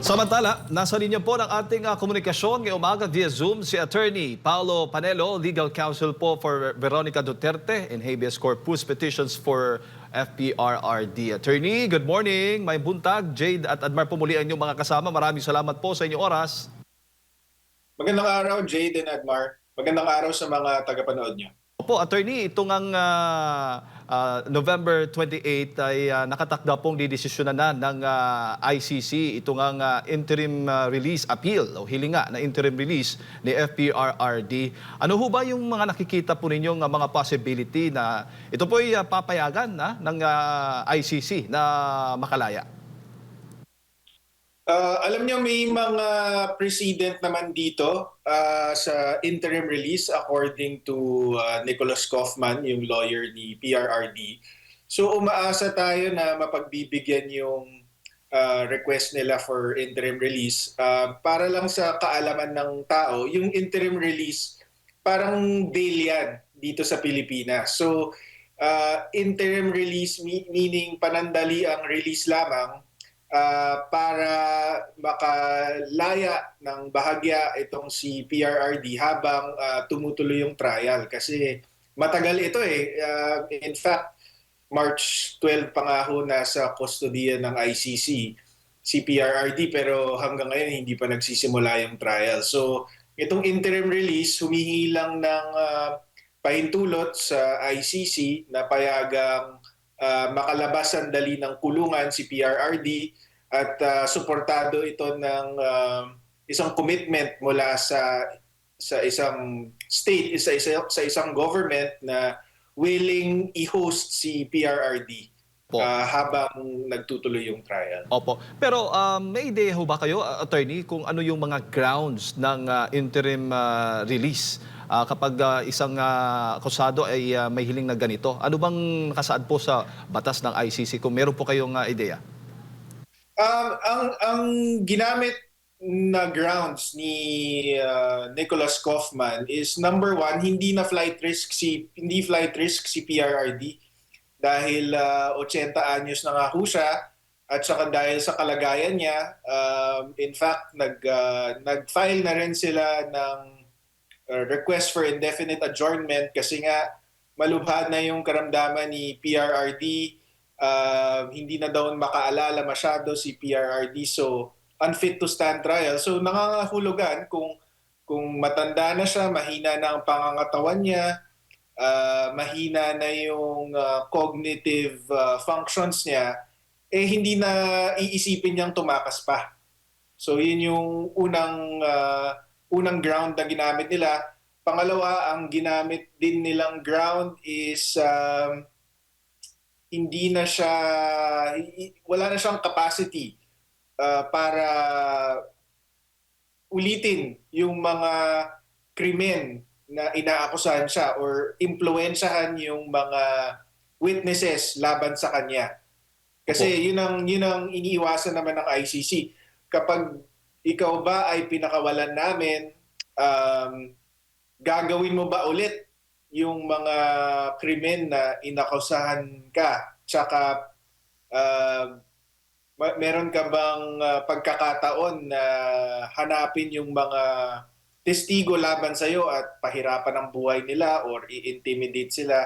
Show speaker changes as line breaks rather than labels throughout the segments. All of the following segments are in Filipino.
Samantala, nasa linya po ng ating ah, komunikasyon ngayong umaga via Zoom si Attorney Paolo Panelo, Legal Counsel po for Veronica Duterte in habeas corpus petitions for FPRRD. Attorney, good morning. May buntag, Jade at Admar po muli ang inyong mga kasama. Maraming salamat po sa inyong oras.
Magandang araw, Jade and Admar. Magandang araw sa mga tagapanood nyo.
Opo, attorney, itong ang ah, ah, November 28 ay ah, nakatakda pong didesisyonan na ng ah, ICC itong ang ah, interim ah, release appeal o hilinga na interim release ni FPRRD. Ano ho ba yung mga nakikita po ninyong ah, mga possibility na ito po ay ah, papayagan na ng ah, ICC na makalaya?
Uh, alam nyo, may mga precedent naman dito uh, sa interim release according to uh, Nicholas Kaufman, yung lawyer ni PRRD. So umaasa tayo na mapagbibigyan yung uh, request nila for interim release. Uh, para lang sa kaalaman ng tao, yung interim release parang bail yan dito sa Pilipinas. So uh, interim release me- meaning panandali ang release lamang uh, para makalaya ng bahagya itong si PRRD habang uh, tumutuloy yung trial kasi matagal ito eh. Uh, in fact, March 12 pa nga ho nasa kustodiya ng ICC si PRRD pero hanggang ngayon hindi pa nagsisimula yung trial. So itong interim release humihingi lang ng uh, pahintulot sa ICC na payagang uh, makalabas sandali ng kulungan si PRRD at uh, suportado ito ng uh, isang commitment mula sa sa isang state, sa, isa, sa isang government na willing i-host si PRRD
Po.
uh, habang nagtutuloy yung trial.
Opo. Pero um, may ideya ho ba kayo, attorney, kung ano yung mga grounds ng uh, interim uh, release uh, kapag uh, isang uh, akusado ay uh, may hiling na ganito? Ano bang nakasaad po sa batas ng ICC kung meron po kayong uh, ideya?
Um, ang ang ginamit na grounds ni uh, Nicholas Kaufman is number one, hindi na flight risk si hindi flight risk si PRRD dahil uh, 80 anyos na nga ho siya at saka dahil sa kalagayan niya, um, in fact nag uh, nag-file na rin sila ng uh, request for indefinite adjournment kasi nga malubha na yung karamdaman ni PRRD uh, hindi na daw makaalala masyado si PRRD so unfit to stand trial. So nangangahulugan kung kung matanda na siya, mahina na ang pangangatawan niya, uh, mahina na yung uh, cognitive uh, functions niya, eh hindi na iisipin niyang tumakas pa. So yun yung unang uh, unang ground na ginamit nila. Pangalawa, ang ginamit din nilang ground is um, hindi na siya wala na siyang capacity uh, para ulitin yung mga krimen na inaakusahan siya or impluensyahan yung mga witnesses laban sa kanya. Kasi yun ang yun ang iniiwasan naman ng ICC. Kapag ikaw ba ay pinakawalan namin, um, gagawin mo ba ulit yung mga krimen na inakusahan ka? Tsaka uh, meron ka bang uh, pagkakataon na hanapin yung mga testigo laban sa iyo at pahirapan ang buhay nila or i-intimidate sila?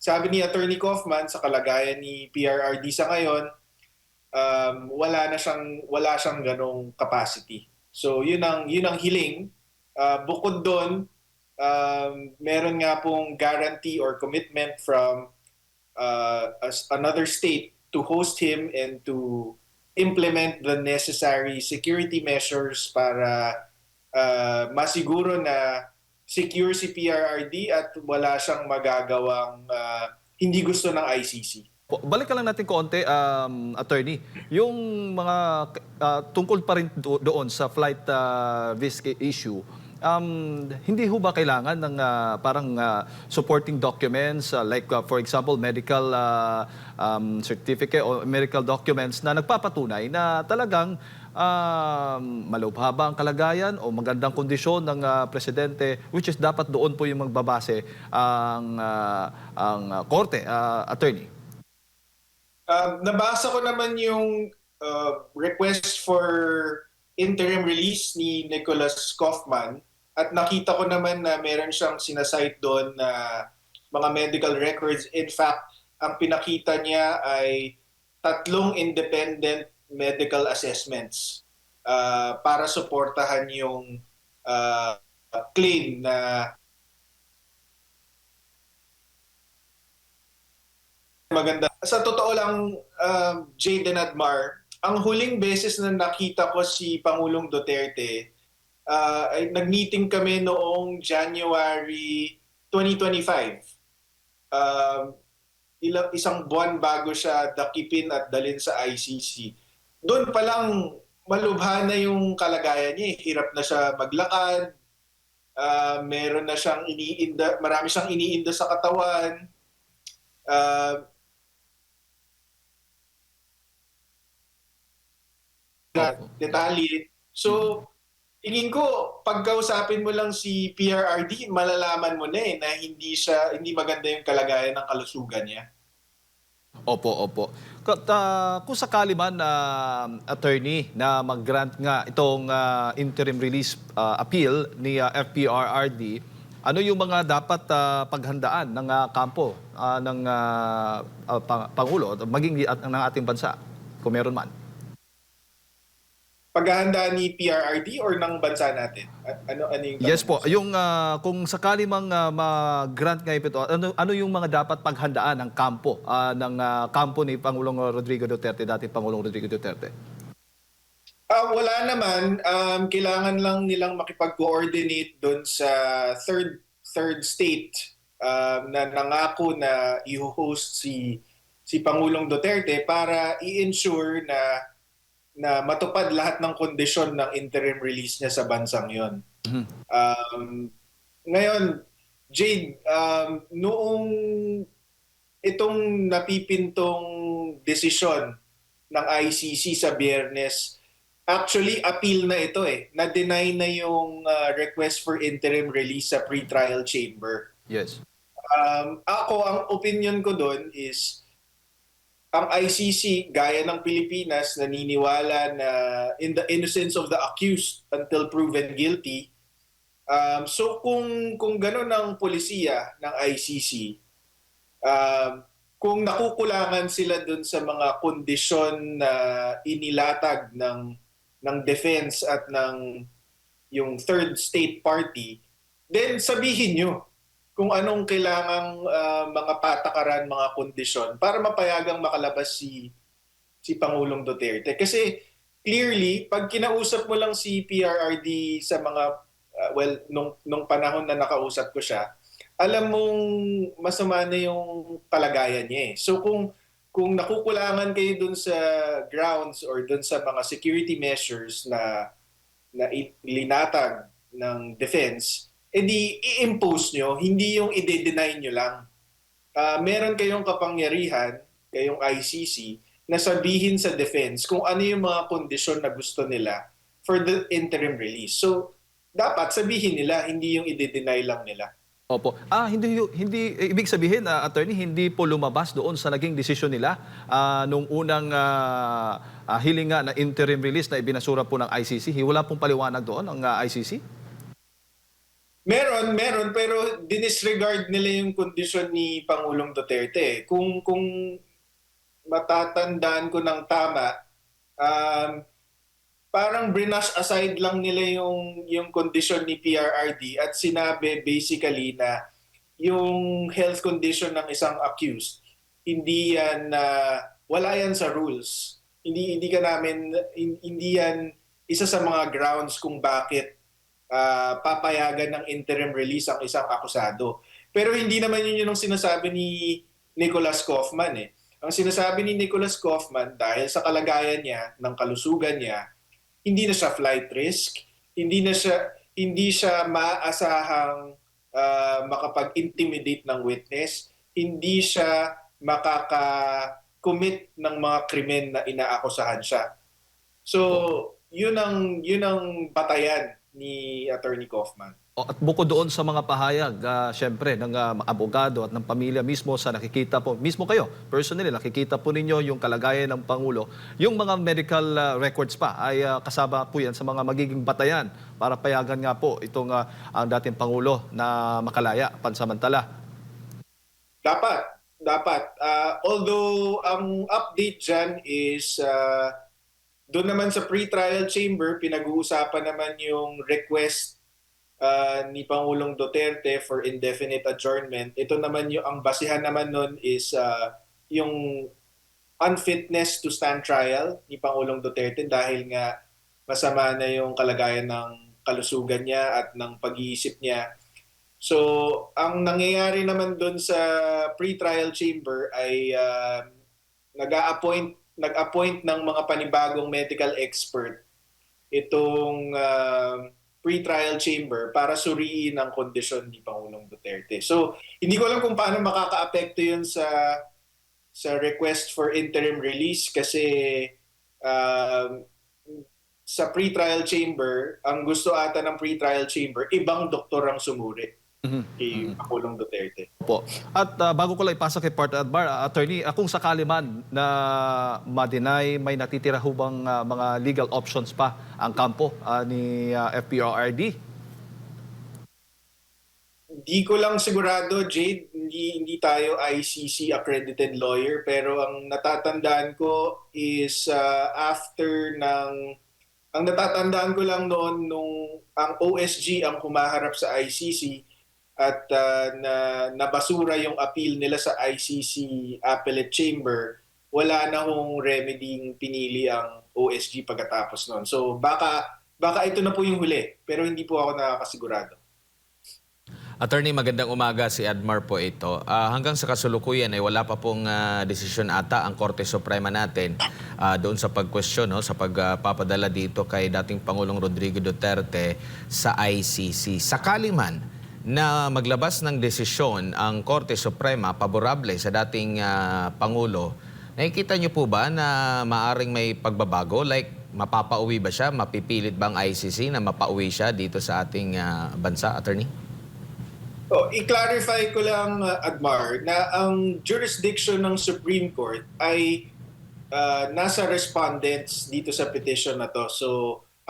Sabi ni Attorney Kaufman sa kalagayan ni PRRD sa ngayon, um, wala na siyang wala siyang ganong capacity. So yun ang yun ang hiling. Uh, bukod doon, um, meron nga pong guarantee or commitment from uh, as another state to host him and to implement the necessary security measures para uh, masiguro na secure si PRRD at wala siyang magagawang uh, hindi gusto ng ICC.
Po, Balikan lang natin konti, um, attorney. Yung mga uh, tungkol pa rin do- doon sa flight uh, risk issue, um, hindi ho ba kailangan ng uh, parang uh, supporting documents uh, like uh, for example medical uh, um, certificate o medical documents na nagpapatunay na talagang um, malubhaba ang kalagayan o magandang kondisyon ng uh, presidente which is dapat doon po yung magbabase ang uh, ang uh, korte uh, attorney
Um, nabasa ko naman yung uh, request for interim release ni Nicholas Kaufman at nakita ko naman na meron siyang sinasite doon na mga medical records. In fact, ang pinakita niya ay tatlong independent medical assessments ah, para suportahan yung ah, claim na maganda. Sa totoo lang, um, Jade and Admar, ang huling beses na nakita ko si Pangulong Duterte, ah, ay nag-meeting kami noong January 2025. Um, ilang, isang buwan bago siya dakipin at dalhin sa ICC. Doon pa lang malubha na yung kalagayan niya. eh. Hirap na siya maglakad. Ah, meron na siyang iniinda, marami siyang iniinda sa katawan. Ah, na detalye. So, tingin ko, pagkausapin mo lang si PRRD, malalaman mo na eh na hindi siya, hindi maganda yung kalagayan ng kalusugan niya.
Opo, opo. Ka- ta- kung sakali man na attorney na mag-grant nga itong ah, interim release ah, appeal ni ah, FPRRD, ano yung mga dapat ah, paghandaan ng ah, kampo ah, ng ah, pang- Pangulo, maging at, ng ating bansa, kung meron man?
Paghahanda ni PRRD or ng bansa natin? A- Ano, ano yung
Yes po, yung ah, kung sakali mang ah, mag-grant nga ito, ano, ano yung mga dapat paghandaan ng kampo ah, ng ah, kampo ni Pangulong Rodrigo Duterte, dating Pangulong Rodrigo Duterte?
Ah, wala naman. Um, kailangan lang nilang makipag-coordinate doon sa third third state um, na nangako na i-host si si Pangulong Duterte para i-ensure na na matupad lahat ng kondisyon ng interim release niya sa bansang 'yon.
Mhm.
Um, ngayon, Jade, um, noong itong napipintong desisyon ng ICC sa biyernes, actually appeal na ito eh. Na-deny na yung uh, request for interim release sa pre-trial chamber.
Yes.
Um, ako, ang opinion ko doon is ang ICC, gaya ng Pilipinas, naniniwala na in the innocence of the accused until proven guilty. Um, so kung kung gano'n ang polisiya ng ICC, um, kung nakukulangan sila doon sa mga kondisyon na inilatag ng ng defense at ng yung third state party, then sabihin nyo kung anong kailangang ah, mga patakaran, mga kondisyon para mapayagang makalabas si si Pangulong Duterte. Kasi clearly, pag kinausap mo lang si PRRD sa mga, ah, well, nung, nung panahon na nakausap ko siya, alam mong masama na yung kalagayan niya eh. So kung kung nakukulangan kayo dun sa grounds or dun sa mga security measures na na ilinatag ng defense, edi i-impose nyo, hindi yung i-deny nyo lang. Ah, meron kayong kapangyarihan, kayong ICC, na sabihin sa defense kung ano yung mga kondisyon na gusto nila for the interim release. So, dapat sabihin nila, hindi yung i-deny lang nila.
Opo. Ah, hindi hindi eh, ibig sabihin ah, attorney hindi po lumabas doon sa naging desisyon nila ah, nung unang ah, ah, hiling nga na interim release na ibinasura po ng ICC. Wala pong paliwanag doon ng ah, ICC?
Meron, meron, pero dinisregard nila yung kondisyon ni Pangulong Duterte. Kung, kung matatandaan ko ng tama, um, parang brinush aside lang nila yung, yung kondisyon ni PRRD at sinabi basically na yung health condition ng isang accused, hindi yan, na wala yan sa rules. Hindi, hindi ka namin, hindi yan isa sa mga grounds kung bakit ah, papayagan ng interim release ang isang akusado. Pero hindi naman yun yung sinasabi ni Nicholas Kaufman eh. Ang sinasabi ni Nicholas Kaufman dahil sa kalagayan niya, ng kalusugan niya, hindi na siya flight risk, hindi na siya hindi siya maasahang ah, makapag-intimidate ng witness, hindi siya makaka-commit ng mga krimen na inaakusahan siya. So, yun ang yun ang batayan ni Attorney Kaufman.
O, At bukod doon sa mga pahayag, ah, syempre, ng ah, mga abogado at ng pamilya mismo sa nakikita po, mismo kayo, personally, nakikita po ninyo yung kalagayan ng Pangulo. Yung mga medical ah, records pa ay ah, kasama po yan sa mga magiging batayan para payagan nga po itong ah, ang dating Pangulo na makalaya pansamantala.
Dapat, dapat. Ah, although ang update dyan is ah, doon naman sa pre-trial chamber, pinag-uusapan naman yung request ah, ni Pangulong Duterte for indefinite adjournment. Ito naman yung ang basihan naman nun is ah, yung unfitness to stand trial ni Pangulong Duterte dahil nga masama na yung kalagayan ng kalusugan niya at ng pag-iisip niya. So, ang nangyayari naman doon sa pre-trial chamber ay ah, nag-a-appoint nag-appoint ng mga panibagong medical expert itong ah, pre-trial chamber para suriin ang kondisyon ni Pangulong Duterte. So, hindi ko alam kung paano makakaapekto 'yun sa sa request for interim release kasi um, sa pre-trial chamber, ang gusto ata ng pre-trial chamber, ibang doktor ang sumuri kay Pangulong Duterte.
Po. At ah, bago ko lang ipasa kay Partner Adbar, ah, attorney, ah, kung sakali man na ma-deny, may natitira ho bang ah, mga legal options pa ang kampo ah, ni ah, FPRRD?
Hindi ko lang sigurado, Jade, hindi, hindi tayo ICC accredited lawyer, pero ang natatandaan ko is uh, after ng, ang natatandaan ko lang noon nung ang OSG ang humaharap sa ICC at uh, na nabasura yung appeal nila sa ICC appellate chamber, wala na hong remedy pinili ang OSG pagkatapos noon. So baka baka ito na po yung huli, pero hindi po ako nakakasigurado.
Attorney, magandang umaga. Si Admar po ito. Ah, hanggang sa kasulukuyan ay wala pa pong ah, desisyon ata ang Korte Suprema natin ah, doon sa pagkwestiyon, no, sa pagpapadala dito kay dating Pangulong Rodrigo Duterte sa ICC. Sakali man na maglabas ng desisyon ang Korte Suprema paborable sa dating ah, Pangulo, nakikita niyo po ba na maaring may pagbabago? Like, mapapauwi ba siya? Mapipilit ba ang ICC na mapauwi siya dito sa ating ah, bansa, Attorney?
Oh, i-clarify ko lang, uh, Admar, na ang jurisdiction ng Supreme Court ay uh, nasa respondents dito sa petition na to. So,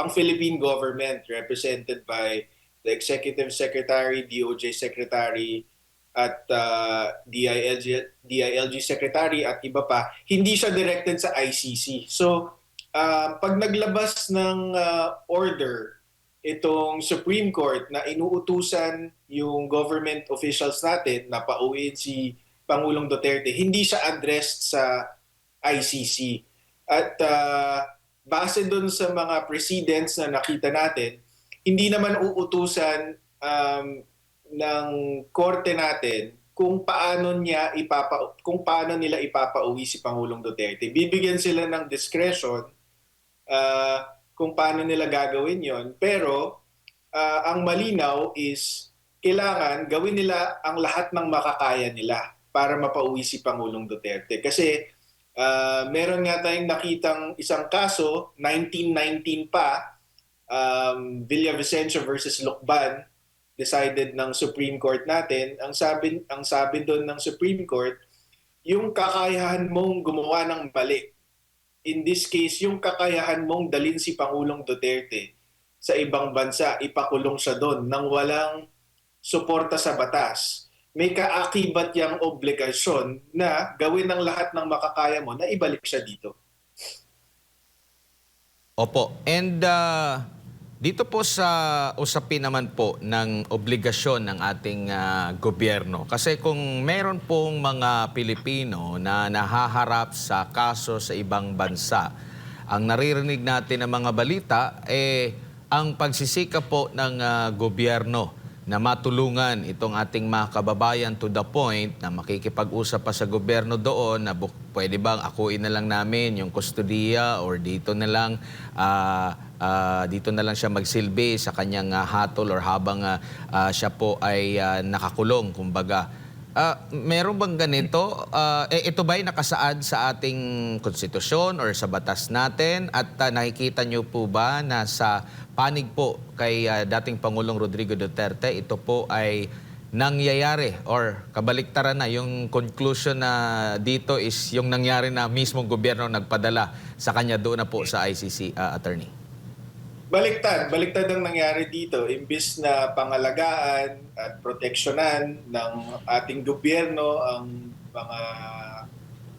ang Philippine government represented by the Executive Secretary, DOJ Secretary, at uh, DILG, DILG Secretary at iba pa, hindi siya directed sa ICC. So, uh, pag naglabas ng uh, order itong Supreme Court na inuutusan yung government officials natin na pauwiin si Pangulong Duterte, hindi siya addressed sa ICC. At uh, base doon sa mga precedents na nakita natin, hindi naman uutusan um, ng korte natin kung paano niya ipapa kung paano nila ipapauwi si Pangulong Duterte. Bibigyan sila ng discretion uh, kung paano nila gagawin yon pero uh, ang malinaw is kailangan gawin nila ang lahat ng makakaya nila para mapauwi si Pangulong Duterte kasi uh, meron nga tayong nakitang isang kaso 1919 pa um, Villavicencio versus Lucban decided ng Supreme Court natin ang sabi ang sabi doon ng Supreme Court yung kakayahan mong gumawa ng mali in this case, yung kakayahan mong dalin si Pangulong Duterte sa ibang bansa, ipakulong siya doon nang walang suporta sa batas. May kaakibat yang obligasyon na gawin ng lahat ng makakaya mo na ibalik siya dito.
Opo. And uh, dito po sa usapin naman po ng obligasyon ng ating uh, gobyerno. Kasi kung meron pong mga Pilipino na nahaharap sa kaso sa ibang bansa, ang naririnig natin ng mga balita, eh, ang pagsisika po ng uh, gobyerno na matulungan itong ating mga kababayan to the point na makikipag-usap pa sa gobyerno doon na pwede bang akuin na lang namin yung kustodiya or dito na lang ah, ah, dito na lang siya magsilbi sa kanyang ah, hatol or habang ah, ah, siya po ay ah, nakakulong kumbaga Ah, meron bang ganito? Ah, eh, ito ba'y nakasaad sa ating konstitusyon or sa batas natin? At ah, nakikita niyo po ba na sa panig po kay ah, dating Pangulong Rodrigo Duterte, ito po ay nangyayari or kabaliktaran na yung conclusion na dito is yung nangyari na mismong gobyerno nagpadala sa kanya doon na po sa ICC ah, attorney.
Baliktad, baliktad ang nangyari dito. Imbis na pangalagaan at proteksyonan ng ating gobyerno ang mga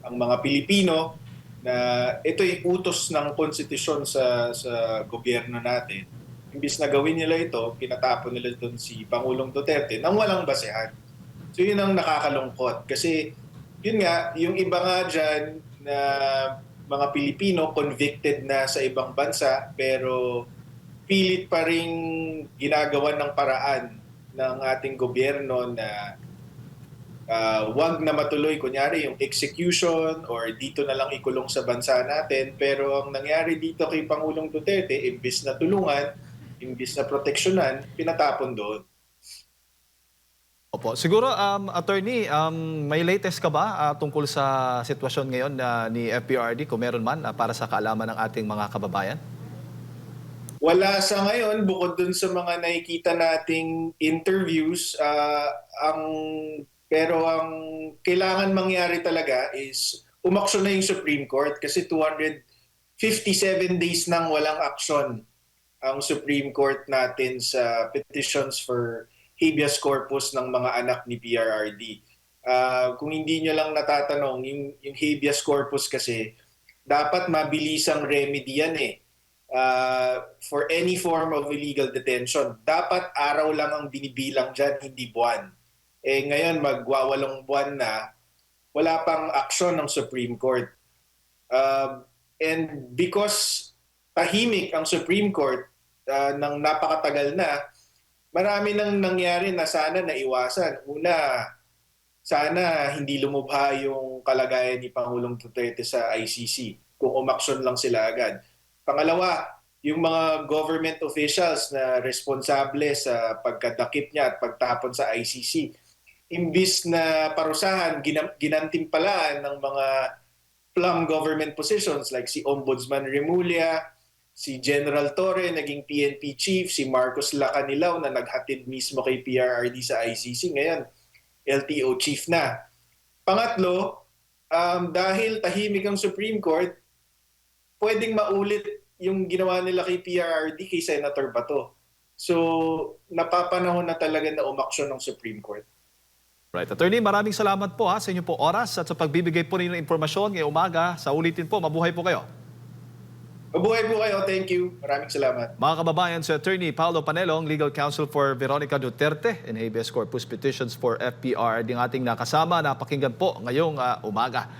ang mga Pilipino na ito'y utos ng konstitusyon sa sa gobyerno natin. Imbis na gawin nila ito, pinatapon nila doon si Pangulong Duterte nang walang basehan. So yun ang nakakalungkot kasi yun nga, yung iba nga dyan na mga Pilipino convicted na sa ibang bansa pero pilit pa rin ginagawa ng paraan ng ating gobyerno na ah, wag na matuloy kunyari yung execution or dito na lang ikulong sa bansa natin pero ang nangyari dito kay Pangulong Duterte imbis na tulungan imbis na proteksyonan pinatapon doon
Opo. Siguro, um, attorney, um, may latest ka ba ah, tungkol sa sitwasyon ngayon na ni FPRD, kung meron man, ah, para sa kaalaman ng ating mga kababayan?
Wala sa ngayon, bukod dun sa mga nakikita nating interviews, ah, ang pero ang kailangan mangyari talaga is umaksyon na yung Supreme Court kasi 257 days nang walang aksyon ang Supreme Court natin sa petitions for habeas corpus ng mga anak ni PRRD. Ah, kung hindi nyo lang natatanong, yung, yung habeas corpus kasi, dapat mabilisang remedy yan eh uh, for any form of illegal detention. Dapat araw lang ang binibilang dyan, hindi buwan. Eh ngayon, magwawalong buwan na, wala pang aksyon ng Supreme Court. Um, and because tahimik ang Supreme Court uh, ng napakatagal na, marami nang nangyari na sana naiwasan. Una, sana hindi lumubha yung kalagayan ni Pangulong Duterte sa ICC kung umaksyon lang sila agad. Pangalawa, yung mga government officials na responsable sa pagkadakip niya at pagtapon sa ICC, imbis na parusahan, ginam- ginantimpalaan ng mga plum government positions like si Ombudsman Remulla, si General Torre, naging PNP chief, si Marcos Lacanilaw na naghatid mismo kay PRRD sa ICC, ngayon LTO chief na. Pangatlo, um, dahil tahimik ang Supreme Court, pwedeng maulit yung ginawa nila kay PRRD kay Senator Bato. So, napapanahon na talaga na umaksyon ng Supreme Court.
Right. Attorney, maraming salamat po ha, sa inyo po oras at sa pagbibigay po ninyo ng impormasyon ngayong umaga. Sa ulitin po, mabuhay po kayo.
Mabuhay po kayo. Thank you. Maraming salamat.
Mga kababayan, si Attorney Paolo Panelong, Legal Counsel for Veronica Duterte in habeas corpus petitions for FPR, din ating nakasama. Napakinggan po ngayong ah, umaga.